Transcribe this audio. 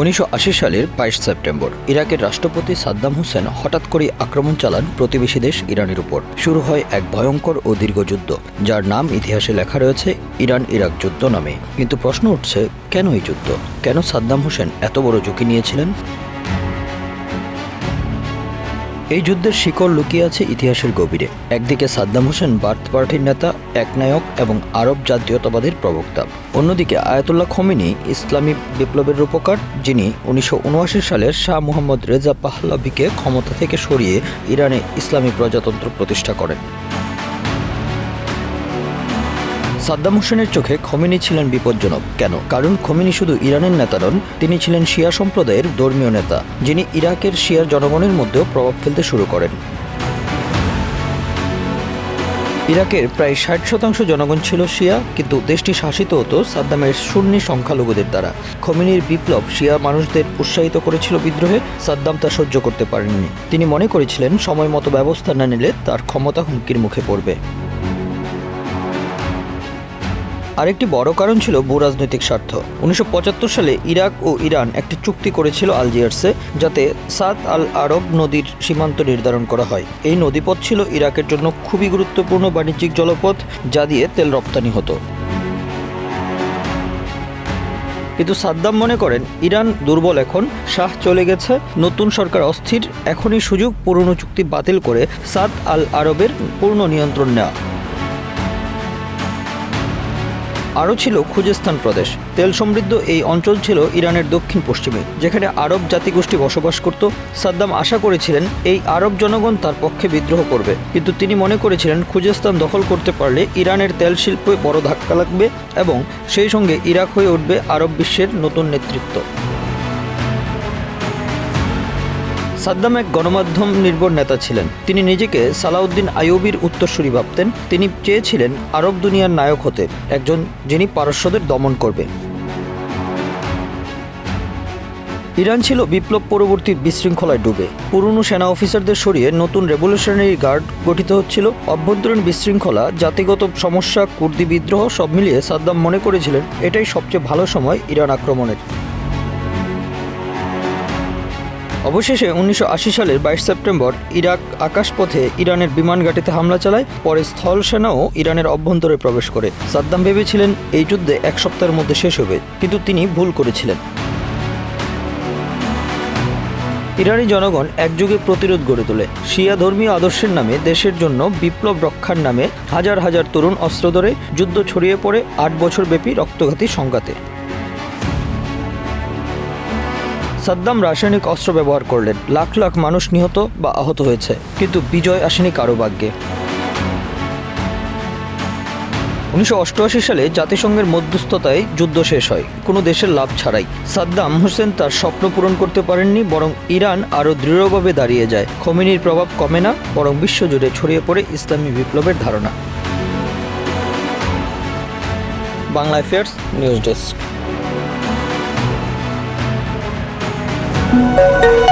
উনিশশো আশি সালের বাইশ সেপ্টেম্বর, ইরাকের রাষ্ট্রপতি সাদ্দাম হোসেন হঠাৎ করে আক্রমণ চালান প্রতিবেশী দেশ ইরানের উপর। শুরু হয় এক ভয়ঙ্কর ও দীর্ঘ যুদ্ধ, যার নাম ইতিহাসে লেখা রয়েছে ইরান ইরাক যুদ্ধ নামে। কিন্তু প্রশ্ন উঠছে, কেন এই যুদ্ধ? কেন সাদ্দাম হোসেন এত বড় ঝুঁকি নিয়েছিলেন? এই যুদ্ধের শিকড় লুকিয়ে আছে ইতিহাসের গভীরে। একদিকে সাদ্দাম হোসেন বার্থ পার্টির নেতা, একনায়ক এবং আরব জাতীয়তাবাদের প্রবক্তা। অন্যদিকে আয়াতুল্লাহ খমিনি, ইসলামী বিপ্লবের রূপকার, যিনি উনিশশো সালের শাহ মোহাম্মদ রেজা পাহলাভিকে ক্ষমতা থেকে সরিয়ে ইরানে ইসলামী প্রজাতন্ত্র প্রতিষ্ঠা করেন। সাদ্দাম হোসেনের চোখে খমিনি ছিলেন বিপজ্জনক। কেন? কারণ খমিনি শুধু ইরানের নেতা নন, তিনি ছিলেন শিয়া সম্প্রদায়ের ধর্মীয় নেতা, যিনি ইরাকের শিয়ার জনগণের মধ্যেও প্রভাব ফেলতে শুরু করেন। ইরাকের প্রায় ষাট শতাংশ জনগণ ছিল শিয়া, কিন্তু দেশটি শাসিত হতো সাদ্দামের সুন্নি সংখ্যালঘুদের দ্বারা। খমিনির বিপ্লব শিয়া মানুষদের উৎসাহিত করেছিল বিদ্রোহে, সাদ্দাম তা সহ্য করতে পারেননি। তিনি মনে করেছিলেন, সময় মতো ব্যবস্থা না নিলে তার ক্ষমতা হুমকির মুখে পড়বে। আরেকটি বড় কারণ ছিল ভূরাজনৈতিক স্বার্থ। উনিশশো পঁচাত্তর সালে ইরাক ও ইরান একটি চুক্তি করেছিল আলজিয়ার্সে যাতে সাদ আল আরব নদীর সীমান্ত নির্ধারণ করা হয়। এই নদীপথ ছিল ইরাকের জন্য খুবই গুরুত্বপূর্ণ বাণিজ্যিক জলপথ যা দিয়ে তেল রপ্তানি হতো। কিন্তু সাদ্দাম মনে করেন, ইরান দুর্বল এখন, শাহ চলে গেছে, নতুন সরকার অস্থির, এখনই সুযোগ, পুরনো চুক্তি বাতিল করে সাদ আল আরবের পূর্ণ নিয়ন্ত্রণ নেওয়া। আরও ছিল খুজেস্তান প্রদেশ। তেল সমৃদ্ধ এই অঞ্চল ছিল ইরানের দক্ষিণ পশ্চিমে যেখানে আরব জাতিগোষ্ঠী বসবাস করত। সাদ্দাম আশা করেছিলেন এই আরব জনগণ তার পক্ষে বিদ্রোহ করবে, কিন্তু তিনি মনে করেছিলেন খুজেস্তান দখল করতে পারলে ইরানের তেল শিল্পে বড় ধাক্কা লাগবে এবং সেই সঙ্গে ইরাক হয়ে উঠবে আরব বিশ্বের নতুন নেতৃত্ব। সাদ্দাম এক গণমাধ্যম নির্ভর নেতা ছিলেন। তিনি নিজেকে সালাউদ্দিন আইয়ুবির উত্তরসূরি ভাবতেন। তিনি চেয়েছিলেন আরব দুনিয়ার নায়ক হতে, একজন যিনি পারস্যদের দমন করবে ইরান ছিল বিপ্লব পরবর্তী বিশৃঙ্খলায় ডুবে। পুরনো সেনা অফিসারদের সরিয়ে নতুন রেভলিউশনারি গার্ড গঠিত হচ্ছিল। অভ্যন্তরীণ বিশৃঙ্খলা, জাতিগত সমস্যা, কুর্দি বিদ্রোহ সব মিলিয়ে সাদ্দাম মনে করেছিলেন, এটাই সবচেয়ে ভালো সময় ইরান আক্রমণের। অবশেষে উনিশশো আশি সালের বাইশ সেপ্টেম্বর ইরাক আকাশপথে ইরানের বিমান ঘাঁটিতে হামলা চালায়, পরে স্থল সেনাও ইরানের অভ্যন্তরে প্রবেশ করে। সাদ্দাম ভেবেছিলেন এই যুদ্ধে এক সপ্তাহের মধ্যে শেষ হবে, কিন্তু তিনি ভুল করেছিলেন। ইরানি জনগণ একযুগে প্রতিরোধ গড়ে তোলে। শিয়া ধর্মীয় আদর্শের নামে দেশের জন্য বিপ্লব রক্ষার নামে হাজার হাজার তরুণ অস্ত্র ধরে যুদ্ধ ছড়িয়ে পড়ে আট বছর ব্যাপী রক্তঘাতী সংঘাতে। সাদ্দাম রাসায়নিক অস্ত্র ব্যবহার করলেন। লাখ লাখ মানুষ নিহত বা আহত হয়েছে, কিন্তু বিজয় আসেনি কারও ভাগ্যে। উনিশশো অষ্টআশি সালে জাতিসংঘের মধ্যস্থতায় যুদ্ধ শেষ হয়, কোনো দেশের লাভ ছাড়াই। সাদ্দাম হোসেন তার স্বপ্ন পূরণ করতে পারেননি, বরং ইরান আরও দৃঢ়ভাবে দাঁড়িয়ে যায়। খমিনির প্রভাব কমে না, বরং বিশ্বজুড়ে ছড়িয়ে পড়ে ইসলামী বিপ্লবের ধারণা। Bangla affairs news desk. Música